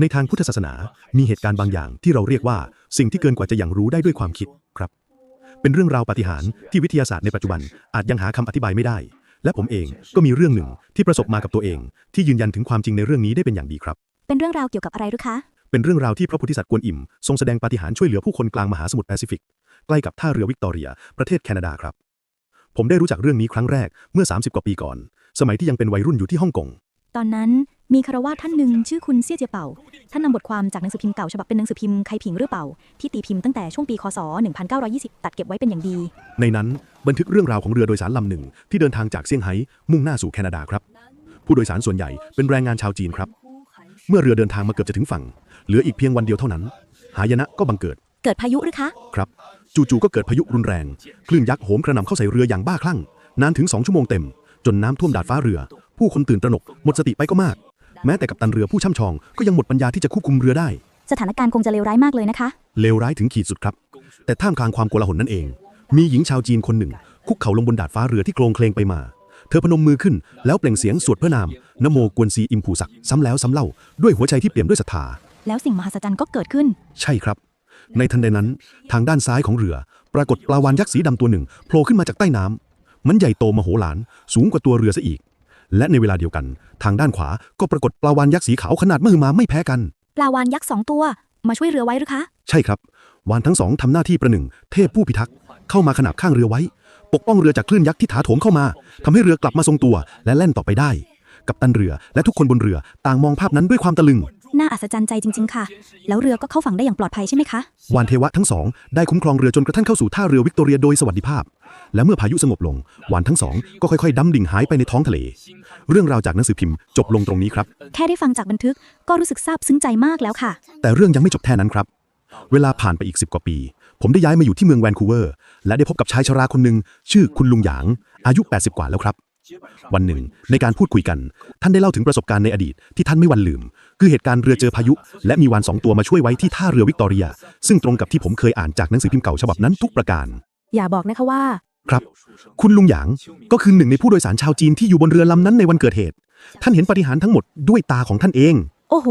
ในทางพุทธศาสนา มีเหตุการณ์บางอย่างที่เราเรียกว่า สิ่งที่เกินกว่าจะอย่างรู้ได้ด้วยความคิดครับ เป็นเรื่องราวปาฏิหาริย์ที่วิทยาศาสตร์ในปัจจุบันอาจยังหาคำอธิบายไม่ได้ และผมเองก็มีเรื่องหนึ่งที่ประสบมากับตัวเอง ที่ยืนยันถึงความจริงในเรื่องนี้ได้เป็นอย่างดีครับ เป็นเรื่องราวเกี่ยวกับอะไรหรือคะ เป็นเรื่องราวที่พระโพุทธสัตว์กวนอิมทรงแสดงปาฏิหาริย์ช่วยเหลือผู้คนกลางมหาสมุทรแปซิฟิกใกล้กับท่าเรือวิกตอเรีย ประเทศแคนาดาครับ ผมได้รู้จักเรื่องนี้ครั้งแรกเมื่อ 30 กว่าปีก่อน สมัยที่ยังเป็นวัยรุ่นอยู่ที่ฮ่องกง ตอนนั้นมีคารวาสท่านหนึ่งชื่อคุณเซี่ยเจียเป่า ท่านนำบทความจากหนังสือพิมพ์เก่าฉบับเป็นหนังสือพิมพ์ไคผิงหรือเป่า ที่ตีพิมพ์ตั้งแต่ช่วงปีคศ 1920 ตัดเก็บไว้เป็นอย่างดี ในนั้นบันทึกเรื่องราวของเรือโดยสารลำหนึ่งที่เดินทางจากเซี่ยงไฮ้มุ่งหน้าสู่แคนาดาครับ ผู้โดยสารส่วนใหญ่เป็นแรงงานชาวจีนครับ เมื่อเรือเดินทางมาเกือบจะถึงฝั่ง เหลืออีกเพียงวันเดียวเท่านั้น หายนะก็บังเกิด เกิดพายุหรือคะ ครับ จู่ๆก็เกิดพายุรุนแรง คลื่นยักษ์โหมกระหน่ำเข้าใส่เรืออย่างบ้าคลั่ง นานถึง2ชั่วโมงเต็ม จนน้ำท่วมดาดฟ้าเรือ ผู้คนตื่นตระหนก หมดสติไปก็มาก แม้แต่กัปตันเรือผู้ช่ำชอง ก็ยังหมดปัญญาที่จะควบคุมเรือได้ สถานการณ์คงจะเลวร้ายมากเลยนะคะ เลวร้ายถึงขีดสุดครับ แต่ท่ามกลางความโกลาหลนั่นเอง มีหญิงชาวจีนคนหนึ่ง คุกเข่าลงบนดาดฟ้าเรือที่โคลงเคลงไปมา เธอพนมมือขึ้น แล้วเปล่งเสียงสวดพระนามนโมกวนซีอิมผูศักดิ์ซ้ำแล้วซ้ำเล่าด้วยหัวใจที่เปี่ยมด้วยศรัทธาแล้วสิ่งมหัศจรรย์ก็เกิดขึ้น ใช่ครับ ในทันใดนั้น ทางด้านซ้ายของเรือ ปรากฏปลาวานยักษ์สีดำตัวหนึ่งโผล่ขึ้นมาจากใต้น้ำมันใหญ่โตมโหฬารสูงกว่าตัวเรือซะอีก และในเวลาเดียวกัน ทางด้านขวาก็ปรากฏปลาวานยักษ์สีขาวขนาดมหึมาไม่แพ้กัน ปลาวานยักษ์สองตัว มาช่วยเรือไว้หรือคะ ใช่ครับ วานทั้งสองทำหน้าที่ประหนึ่ง เทพผู้พิทักษ์เข้ามาขนาบข้างเรือไว้ ปกป้องเรือจากคลื่นยักษ์ที่ถาโถมเข้ามาทำให้เรือกลับมาทรงตัวและแล่นต่อไปได้ กับตันเรือและทุกคนบนเรือต่างมองภาพนั้นด้วยความตะลึง น่าอัศจรรย์ใจจริง ๆ ค่ะ แล้วเรือก็เข้าฝั่งได้อย่างปลอดภัยใช่ไหมคะ วานเทวะทั้งสองได้คุ้มครองเรือจนกระทั่งเข้าสู่ท่าเรือวิกตอเรียโดยสวัสดิภาพ และเมื่อพายุสงบลงวานทั้งสองก็ค่อยๆดำดิ่งหายไปในท้องทะเล เรื่องราวจากหนังสือพิมพ์จบลงตรงนี้ครับ แค่ได้ฟังจากบันทึกก็รู้สึกซาบซึ้งใจมากแล้วค่ะ แต่เรื่องยังไม่จบแค่นั้นครับ เวลาผ่านไปอีก 10 กว่าปี ผมได้ย้ายมาอยู่ที่เมืองแวนคูเวอร์ และได้พบกับชายชราคนหนึ่งชื่อคุณลุงหยาง อายุ 80 กว่าแล้วครับ วันหนึ่ง ในการพูดคุยกัน ท่านได้เล่าถึงประสบการณ์ในอดีตที่ท่านไม่วันลืม คือเหตุการณ์เรือเจอพายุ และมีวานสองตัวมาช่วยไว้ที่ท่าเรือวิกตอเรีย ซึ่งตรงกับที่ผมเคยอ่านจากหนังสือพิมพ์เก่าฉบับนั้นทุกประการ อย่าบอกนะคะว่า ครับ คุณลุงหยางก็คือหนึ่งในผู้โดยสารชาวจีนที่อยู่บนเรือลำนั้นในวันเกิดเหตุ ท่านเห็นปาฏิหาริย์ทั้งหมดด้วยตาของท่านเอง โอ้โห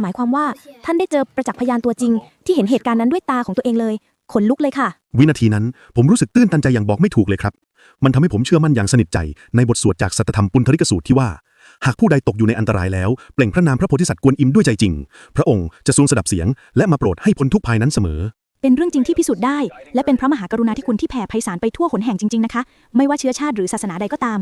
หมายความว่าท่านได้เจอประจักษ์พยานตัวจริง ที่เห็นเหตุการณ์นั้นด้วยตาของตัวเองเลยขนลุกเลยค่ะ วินาทีนั้น ผมรู้สึกตื้นตันใจอย่างบอกไม่ถูกเลยครับ มันทำให้ผมเชื่อมั่นอย่างสนิทใจในบทสวดจากสัตธรรมปุณธริกสูตรที่ว่า หากผู้ใดตกอยู่ในอันตรายแล้ว เปล่งพระนามพระโพธิสัตว์กวนอิมด้วยใจจริง พระองค์จะทรงสดับเสียง และมาโปรดให้พ้นทุกภัยนั้นเสมอ เป็นเรื่องจริงที่พิสูจน์ได้ และเป็นพระมหากรุณาธิคุณที่แผ่ไพศาลไปทั่วหนแห่งจริง ๆนะคะ ไม่ว่าเชื้อชาติหรือศาสนาใดก็ตาม